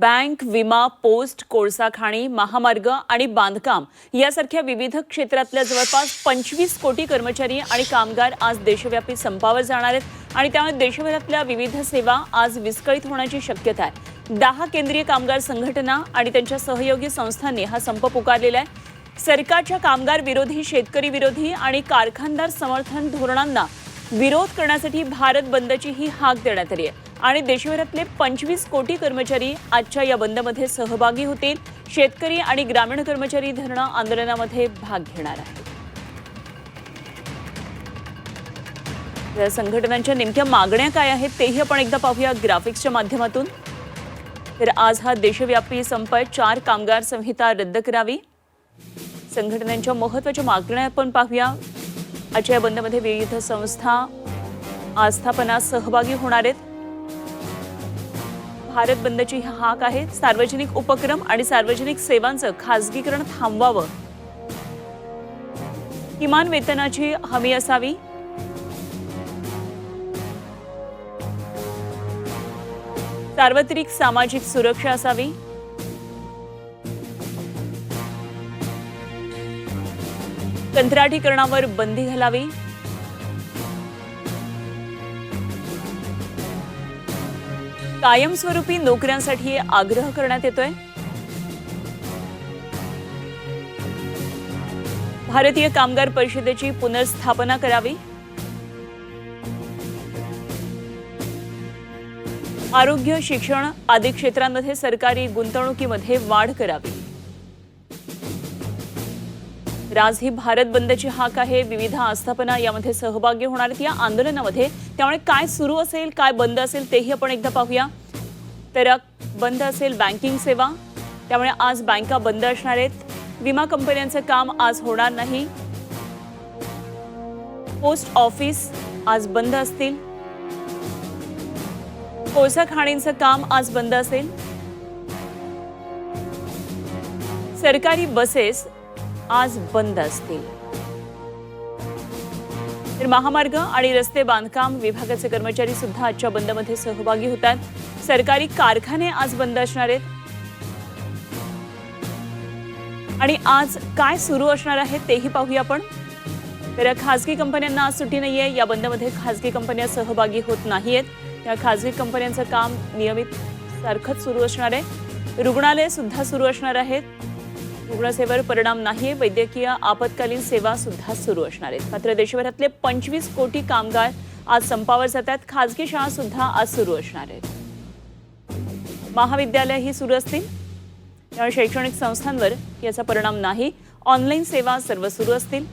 Bank विमा post कोळसा खाणी महामार्ग आणि बांधकाम यासारख्या विविध क्षेत्रातल्या जवळपास पंचवीस कोटी कर्मचारी आणि कामगार आज देशव्यापी संपावर जाणार आहेत आणि त्यामुळे देशभरातल्या विविध सेवा आज विस्कळीत होण्याची शक्यता आहे. दहा केंद्रीय कामगार संघटना आणि त्यांच्या सहयोगी संस्थांनी हा संप पुकारलेला आहे. सरकारच्या कामगार विरोधी शेतकरी विरोधी आणि कारखानदार समर्थन धोरणांना विरोध करण्यासाठी भारत बंदची ही हाक देण्यात आली आहे. आणि देशभरातले पंचवीस कोटी कर्मचारी आजच्या या बंदमध्ये सहभागी होतील. शेतकरी आणि ग्रामीण कर्मचारी धरणं आंदोलनामध्ये भाग घेणार आहेत. या संघटनांच्या नेमक्या मागण्या काय आहेत तेही आपण एकदा पाहूया ग्राफिक्सच्या माध्यमातून. तर आज हा देशव्यापी संप चार कामगार संहिता रद्द करावी. संघटनांच्या महत्त्वाच्या मागण्या आपण पाहूया. आजच्या या बंदमध्ये विविध संस्था आस्थापना सहभागी होणार आहेत. भारत बंदची ही हाक आहे. सार्वजनिक उपक्रम आणि सार्वजनिक सेवांचं खासगीकरण थांबवावं. किमान वेतनाची हमी असावी. सार्वत्रिक सामाजिक सुरक्षा असावी. कंत्राटीकरणावर बंदी घालावी. कायमस्वरूपी नोकऱ्यांसाठी आग्रह करण्यात येतोय? भारतीय कामगार परिषदेची पुनर्स्थापना करावी? आरोग्य शिक्षण आदी क्षेत्रांमध्ये सरकारी गुंतवणुकीमध्ये वाढ करावी? राज ही भारत बंदची हाक आहे. विविध आस्थापना यामध्ये सहभागी होणार आहेत. या आंदोलनामध्ये त्यामुळे काय सुरू असेल काय बंद असेल तेही आपण एकदा पाहूया. तर बंद असेल बँकिंग सेवा. त्यामुळे आज बँका बंद असणार आहेत. विमा कंपन्यांचं काम आज होणार नाही. पोस्ट ऑफिस आज बंद असतील. कोळसा खाणींचं काम आज बंद असेल. सरकारी बसेस आज बंद असतील. तर महामार्ग आणि रस्ते बांधकाम विभागाचे कर्मचारी सुद्धा आजच्या बंदमध्ये सहभागी होतात. सरकारी कारखाने आज बंद असणार आहेत. आणि आज काय सुरू असणार आहे तेही पाहूया आपण. तर खासगी कंपन्यांना आज सुट्टी नाहीये. या बंदमध्ये खासगी कंपन्या सहभागी होत नाहीयेत. त्या खासगी कंपन्यांचं काम नियमित सारखंच सुरू असणार आहे. रुग्णालय सुद्धा सुरू असणार आहेत. रुग्णसेवेवर परिणाम नाही वैद्यकीय आपत्कालीन सेवा सुद्धा सुरू असणार आहेत. मात्र देशभरातले पंचवीस कोटी कामगार आज संपावर जातात. खासगी शाळा सुद्धा आज सुरू असणार आहेत. महाविद्यालय ही सुरू असतील. त्यामुळे शैक्षणिक संस्थांवर याचा परिणाम नाही. ऑनलाईन सेवा सर्व सुरू असतील.